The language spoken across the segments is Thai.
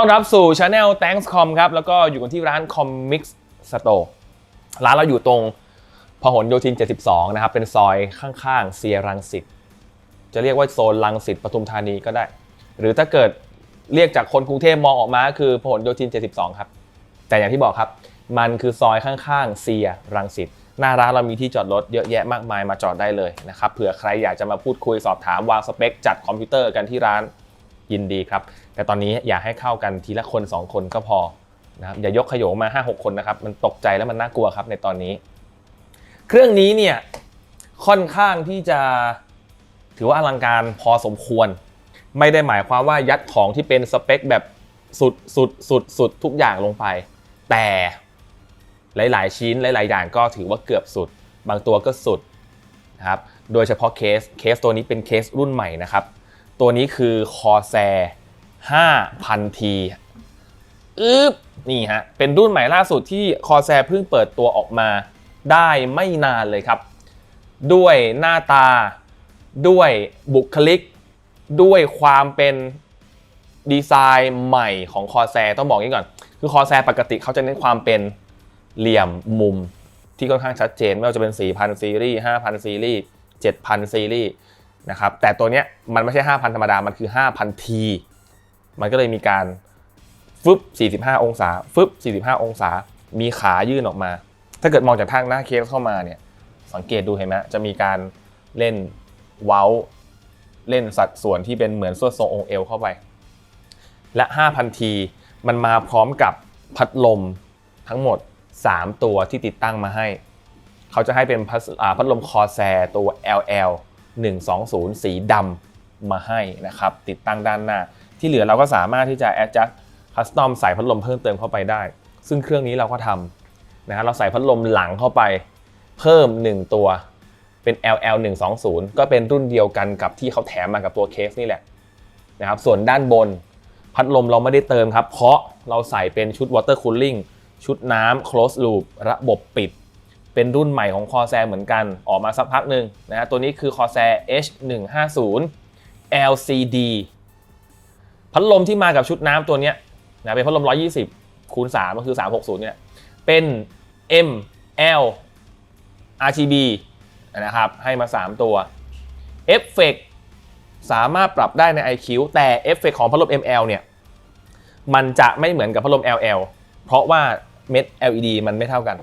ต้อนรับสู่ช anel Thanks Com ครับ แล้วก็อยู่กันที่ร้าน Comics Store ร้านเราอยู่ตรงพหลโยธิน 72 นะครับ เป็นซอยข้างๆเซียรังสิตจะเรียกว่าโซนรังสิตปทุมธานีก็ได้ หรือถ้าเกิดเรียกจากคนกรุงเทพมองออกมาก็คือพหลโยธิน 72 ครับ แต่อย่างที่บอกครับ มันคือซอยข้างๆเซียรังสิตหน้าร้านเรามีที่จอดรถเยอะแยะมากมายมาจอดได้เลยนะครับเผื่อใครอยากจะมาพูดคุยสอบถามวางสเปค จัดคอมพิวเตอร์กันที่ร้านยินดีครับ แต่ตอนนี้อย่าให้เข้ากันทีละคน 2 คนก็พอนะครับอย่ายกขโยงมา 5-6 คนนะครับ มันตกใจแล้วมันน่ากลัวครับในตอนนี้ เครื่องนี้เนี่ยค่อนข้างที่จะถือว่าอลังการพอสมควร ไม่ได้หมายความว่ายัดของที่เป็นสเปคแบบสุดสุดสุดสุดทุกอย่างลงไป แต่หลาย ๆ ชิ้นหลาย ๆ อย่างก็ถือว่าเกือบสุด บางตัวก็สุดนะครับโดยเฉพาะเคสเคสตัวนี้เป็นเคสรุ่นใหม่นะครับ ตัวนี้คือ Corsair 5,000T อึ๊บนี่ฮะ เป็นรุ่นใหม่ล่าสุดที่ Corsair เพิ่งเปิดตัวออกมาได้ไม่นานเลยครับ ด้วยหน้าตา ด้วยบุคลิก ด้วยความเป็นดีไซน์ใหม่ของ Corsair ต้องบอกงนี้ก่อน คือ Corsair ปกติเขาจะเน้นความเป็นเหลี่ยมมุมที่ค่อนข้างชัดเจน ไม่ว่าจะเป็น 4,000 ซีรีส์ 5,000 ซีรีส์ 7,000 ซีรีส์นะครับ แต่ตัวเนี้ยมันไม่ใช่ 5,000 ธรรมดา มันคือ 5,000 T มันก็เลยมีการฟึบ 45 องศาฟึบ 45 องศา มีขายื่นออกมา ถ้าเกิดมองจากทางหน้าเคสเข้ามาเนี่ย สังเกตดูเห็นไหมจะมีการเล่นเว้า เล่นสัดส่วนที่เป็นเหมือนส่วนทรงองค์เอวเข้าไป และ 5,000 T มันมาพร้อมกับพัดลมทั้งหมด 3 ตัวที่ติดตั้งมาให้ เขาจะให้เป็นพัดพัดลมคอแซตัว LL 120 สีดำมาให้นะครับ ติดตั้งด้านหน้า ที่เหลือเราก็สามารถที่จะ adjust custom ใส่พัดลมเพิ่มเติมเข้าไปได้ ซึ่งเครื่องนี้เราก็ทำนะครับเราใส่พัดลมหลังเข้าไป เพิ่ม 1 ตัวเป็น LL 120ก็เป็นรุ่นเดียวกันกับที่เขาแถมมากับตัวเคสนี่แหละนะครับส่วนด้านบนพัดลมเราไม่ได้เติมครับ เพราะเราใส่เป็นชุด water cooling ชุดน้ำ close loop ระบบปิด เป็นรุ่นใหม่ของ Corsair เหมือนกันออกมาสักพักหนึ่งนะฮะตัวนี้คือ Corsair H150 LCD พัดลมที่มากับชุดน้ำตัวเนี้ยนะเป็นพัดลม 120 คูณ 3 ก็คือ 360 เนี่ย เป็น M L RGB นะครับ ให้มา 3 ตัวเอฟเฟกสามารถปรับได้ใน IQ แต่เอฟเฟกของพัดลม ML เนี่ย มันจะไม่เหมือนกับพัดลม LL เพราะว่าเม็ด LED มันไม่เท่ากัน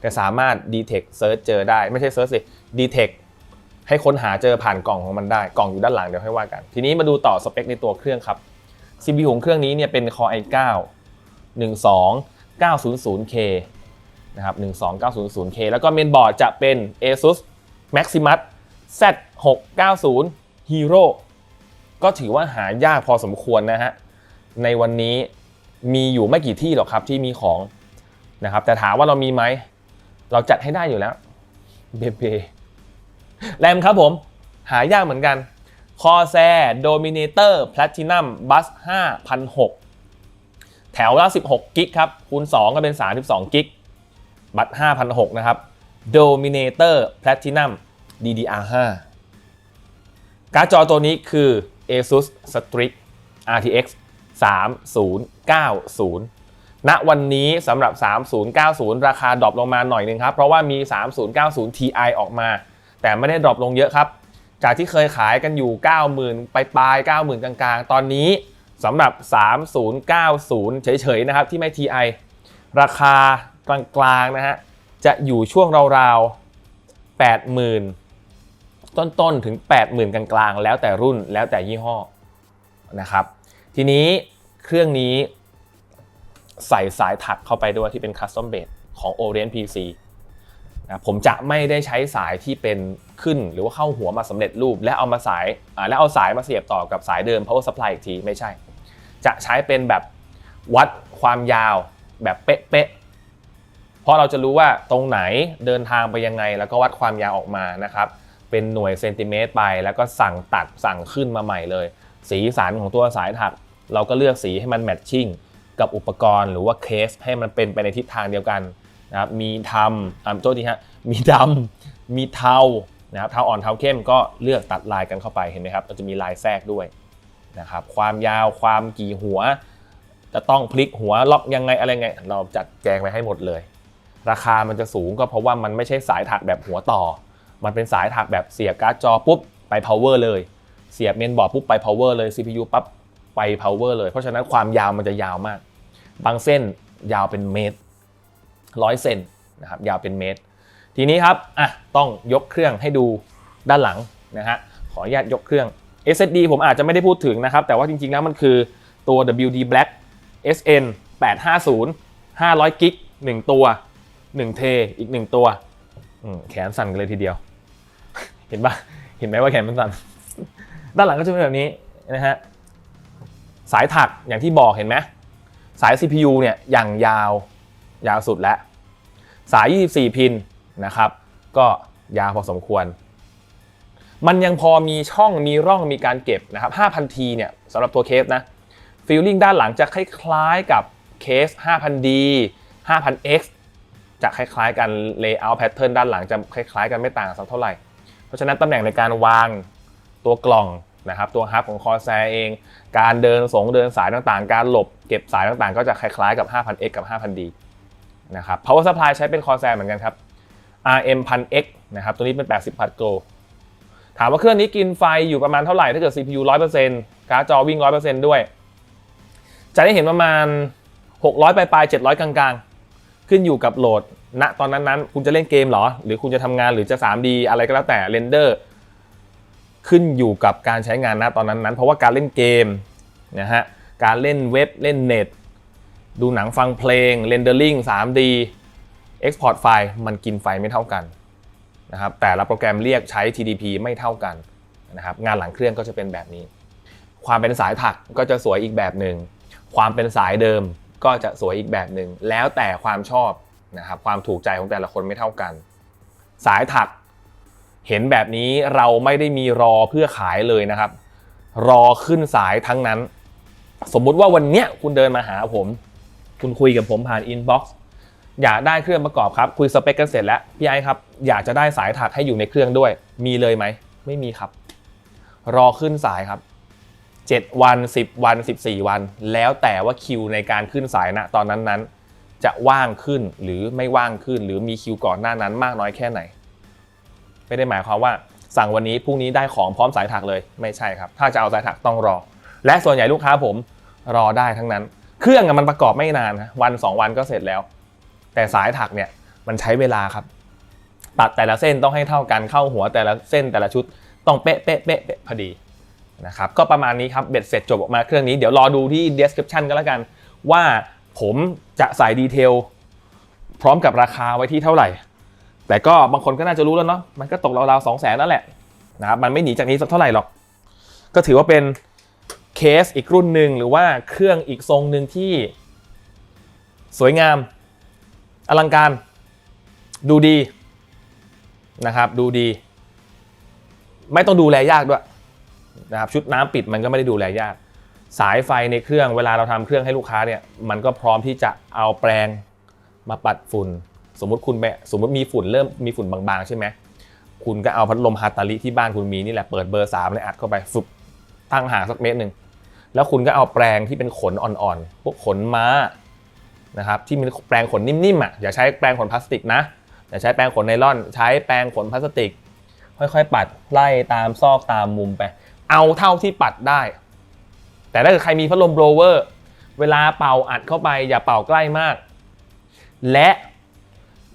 แต่สามารถ detect search เจอได้ ไม่ใช่ search สิ detect ให้ค้นหาเจอผ่านกล่องของมันได้ กล่องอยู่ด้านหลังเดี๋ยวให้ว่ากัน ทีนี้มาดูต่อสเปคในตัวเครื่องครับ CPU ของเครื่องนี้เนี่ยเป็น Core i9 12900K นะครับ 12900K แล้วก็เมนบอร์ดจะเป็น ASUS Maximus Z690 Hero ก็ถือว่าหายากพอสมควรนะฮะ ในวันนี้มีอยู่ไม่กี่ที่หรอกครับที่มีของนะครับ แต่ถามว่าเรามีไหม เราจัดให้ได้อยู่แล้ว เบเบแรมครับผม หายากเหมือนกัน Corsair Dominator Platinum Bus 5,006 แถวละ 16 กิกครับ คูณ 2 ก็เป็น 32 กิก บัตร5,006 นะครับ Dominator Platinum DDR5 การ์ดจอตัวนี้คือ ASUS Strix RTX 3090 ณ วันนี้สำหรับ 3090 ราคาดรอปลงมาหน่อยนึงครับ เพราะว่ามี 3090 Ti ออกมา แต่ไม่ได้ดรอปลงเยอะครับ จากที่เคยขายกันอยู่ 90,000 ไปปลาย90,000 กลางๆ ตอนนี้สำหรับ 3090 เฉยๆ นะครับ ที่ไม่ Ti ราคากลางๆ นะฮะ จะอยู่ช่วงราวๆ 80,000 ต้นๆ ถึง 80,000 กลางๆ แล้วแต่รุ่นแล้วแต่ยี่ห้อนะครับ ทีนี้เครื่องนี้ใส่สายถักเข้าไปด้วยที่เป็น Custom Base ของ Orient PC นะผมจะไม่ได้ใช้สายที่เป็นขึ้นหรือว่าเข้าหัวมาสำเร็จรูป และเอามาสายแล้วเอาสายมาเสียบต่อกับสายเดิม power supply อีกทีไม่ใช่ จะใช้เป็นแบบวัดความยาวแบบเป๊ะๆเพราะเราจะรู้ว่าตรงไหนเดินทางไปยังไง แล้วก็วัดความยาวออกมานะครับเป็นหน่วยเซนติเมตรไป แล้วก็สั่งตัดสั่งขึ้นมาใหม่เลย สีสันของตัวสายถัก เราก็เลือกสีให้มันแมทชิ่งกับอุปกรณ์หรือว่าเคสให้มันเป็นไปในทิศทางเดียวกัน นะครับมีทำอ่าโทษทีฮะมีดำมีเทานะครับเทาอ่อนเทาเข้มก็เลือกตัดลายกันเข้าไปเห็นไหมครับเราจะมีลายแทรกด้วยนะครับความยาวความกี่หัว จะต้องพลิกหัวล็อกยังไงอะไรไง เราจัดแจงไว้ให้หมดเลย ราคามันจะสูงก็เพราะว่ามันไม่ใช่สายถักแบบหัวต่อ มันเป็นสายถักแบบเสียบการ์ดจอปุ๊บไป power เลย เสียบเมนบอร์ดปุ๊บไป power เลย CPU ปั๊บไป power เลย เพราะฉะนั้นความยาวมันจะยาวมาก บางเส้นยาวเป็นเมตร ร้อยเซนนะครับยาวเป็นเมตร ทีนี้ครับอะต้องยกเครื่องให้ดูด้านหลังนะฮะขออนุญาตยกเครื่อง SSD ผมอาจจะไม่ได้พูดถึงนะครับ แต่ว่าจริงๆแล้วมันคือตัว WD Black SN 850 500กิก1ตัว 1 เท อีก 1 ตัวแขนสั่นกันเลยทีเดียว เห็นปะเห็นไหมว่าแขนมันสั่น ด้านหลังก็จะเป็นแบบนี้นะฮะสายถักอย่างที่บอกเห็นไหมสาย CPU เนี่ยอย่างยาวยาวสุดแล้ว สาย 24 พินนะครับ ก็ยาวพอสมควร มันยังพอมีช่องมีร่องมีการเก็บนะครับ 5,000T เนี่ยสำหรับตัวเคสนะฟีลลิ่งด้านหลังจะคล้ายๆกับเคส 5,000D 5,000X จะคล้ายๆกัน layout pattern ด้านหลังจะคล้ายๆกันไม่ต่างสักเท่าไหร่ เพราะฉะนั้นตำแหน่งในการวางตัวกล่องนะครับตัวฮับของ Corsair เอง การเดินสงเดินสายต่างๆ การหลบเก็บสายต่างๆ ก็จะคล้ายๆกับ 5,000X กับ 5,000D นะครับ power supply ใช้เป็น Corsair เหมือนกันครับ RM 1000X นะครับ ตัวนี้เป็น 80 พัทโกลถามว่าเครื่องนี้กินไฟอยู่ประมาณเท่าไหร่ ถ้าเกิด CPU 100%การ์ดจอวิ่ง 100%ด้วย จะได้เห็นประมาณ 600 ปลายๆ700 กลางๆ ขึ้นอยู่กับโหลด ณ ตอนนั้นๆ คุณจะเล่นเกมหรอ หรือคุณจะทำงานหรือจะ 3D อะไรก็แล้วแต่เรนเดอร์ขึ้นอยู่กับการใช้งานณตอนนั้นๆ เพราะว่าการเล่นเกมนะฮะ การเล่นเว็บเล่นเน็ต ดูหนังฟังเพลงเรนเดอร์ลิง 3D Export ไฟล์มันกินไฟไม่เท่ากันนะครับแต่ละโปรแกรมเรียกใช้ TDP ไม่เท่ากันนะครับงานหลังเครื่องก็จะเป็นแบบนี้ ความเป็นสายถักก็จะสวยอีกแบบหนึ่งความเป็นสายเดิมก็จะสวยอีกแบบหนึ่งแล้วแต่ความชอบนะครับความถูกใจของแต่ละคนไม่เท่ากัน สายถักเห็นแบบนี้เราไม่ได้มีรอเพื่อขายเลยนะครับ รอขึ้นสายทั้งนั้น สมมุติว่าวันเนี้ยคุณเดินมาหาผม คุณคุยกับผมผ่านอินบ็อกซ์อยากได้เครื่องประกอบครับ คุยสเปคกันเสร็จแล้วพี่ไอ้ครับอยากจะได้สายถักให้อยู่ในเครื่องด้วย มีเลยไหม ไม่มีครับ รอขึ้นสายครับ 7 วัน 10 วัน 14 วัน แล้วแต่ว่าคิวในการขึ้นสายณตอนนั้นๆ จะว่างขึ้นหรือไม่ว่างขึ้น หรือมีคิวก่อนหน้านั้นมากน้อยแค่ไหน ไม่ได้หมายความว่าสั่งวันนี้พรุ่งนี้ได้ของพร้อมสายถักเลยไม่ใช่ครับ ถ้าจะเอาสายถักต้องรอ และส่วนใหญ่ลูกค้าผมรอได้ทั้งนั้น เครื่องมันประกอบไม่นานนะวัน 2 วันก็เสร็จแล้ว แต่สายถักเนี่ยมันใช้เวลาครับ ตัดแต่ละเส้นต้องให้เท่ากันเข้าหัวแต่ละเส้นแต่ละชุดต้องเป๊ะเป๊ะเป๊ะเป๊ะพอดีนะครับก็ประมาณนี้ครับเบ็ดเสร็จจบออกมาเครื่องนี้เดี๋ยวรอดูที่ description ก็แล้วกัน ว่าผมจะใส่ดีเทลพร้อมกับราคาไว้ที่เท่าไหร่ แต่ก็บางคนก็น่าจะรู้แล้วเนาะมันก็ตกราวๆสองแสนนั่นแหละนะครับมันไม่หนีจากนี้สักเท่าไหร่หรอก ก็ถือว่าเป็น เคสอีกรุ่นหนึ่งหรือว่าเครื่องอีกทรงหนึ่งที่ สวยงาม อลังการ ดูดีนะครับดูดี ไม่ต้องดูแลยากด้วยนะครับชุดน้ำปิดมันก็ไม่ได้ดูแลยาก สายไฟในเครื่องเวลาเราทำเครื่องให้ลูกค้าเนี่ยมันก็พร้อมที่จะเอาแปรงมาปัดฝุ่น สมมติคุณแม่สมมติมีฝุ่นเริ่มมีฝุ่นบางๆใช่ไหมคุณก็เอาพัดลมฮาตาลิที่บ้านคุณมีนี่แหละเปิดเบอร์สามเลยอัดเข้าไปฝึกตั้งห่างสักเมตรหนึ่ง แล้วคุณก็เอาแปรงที่เป็นขนอ่อนๆ พวกขนม้านะครับที่มีแปรงขนนิ่มๆอะอย่าใช้แปรงขนพลาสติกนะอย่าใช้แปรงขนไนล่อน ใช้แปรงขนพลาสติก ค่อยๆ ปัดไล่ตามซอกตามมุมไป เอาเท่าที่ปัดได้ แต่ถ้าเกิดใครมีพัดลมโบรเวอร์เวลาเป่าอัดเข้าไปอย่าเป่าใกล้มาก และ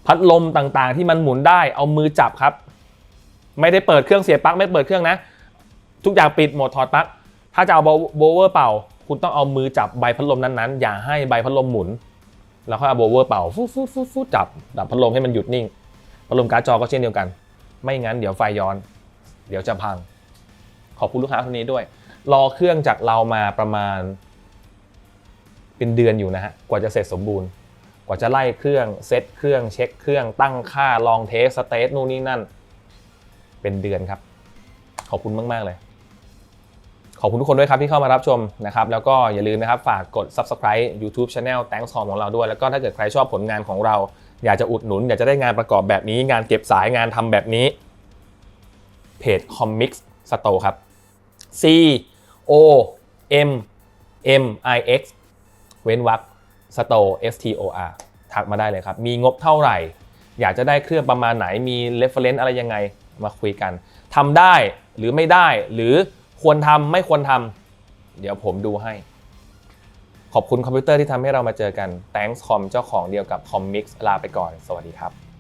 พัดลมต่างๆ ที่มันหมุนได้เอามือจับครับ ไม่ได้เปิดเครื่องเสียบปลั๊กไม่เปิดเครื่องนะ ทุกอย่างปิดหมดถอดปลั๊ก ถ้าจะเอาโบเวอร์เป่า คุณต้องเอามือจับใบพัดลมนั้นๆ อย่าให้ใบพัดลมหมุน แล้วค่อยเอาโบเวอร์เป่าฟูฟูฟูฟูจับดับพัดลมให้มันหยุดนิ่ง พัดลมการ์ดจอก็เช่นเดียวกัน ไม่งั้นเดี๋ยวไฟย้อน เดี๋ยวจะพัง ขอบคุณลูกค้าคนนี้ด้วย รอเครื่องจากเรามาประมาณ เป็นเดือนอยู่นะฮะ กว่าจะเสร็จสมบูรณ์ กว่าจะไล่เครื่องเซตเครื่องเช็คเครื่องตั้งค่าลองเทสสเตทนู่นนี่นั่น เป็นเดือนครับ ขอบคุณมาก ๆ เลย ขอบคุณทุกคนด้วยครับที่เข้ามารับชมนะครับแล้วก็อย่าลืมนะครับฝากกด subscribe YouTube Channel Thanks Com ของเราด้วย แล้วก็ถ้าเกิดใครชอบผลงานของเรา อยากจะอุดหนุน อยากจะได้งานประกอบแบบนี้ งานเก็บสายงานทำแบบนี้เพจ Comics Store ครับ C O M M I X เว้นวรรค store s t o r ทักมาได้เลยครับ มีงบเท่าไหร่ อยากจะได้เครื่องประมาณไหนมี reference อะไรยังไงมาคุยกันทำได้หรือไม่ได้หรือ ควรทำไม่ควรทำเดี๋ยวผมดูให้ ขอบคุณคอมพิวเตอร์ที่ทำให้เรามาเจอกัน Thanks Com เจ้าของเดียวกับ Commix ลาไปก่อน สวัสดีครับ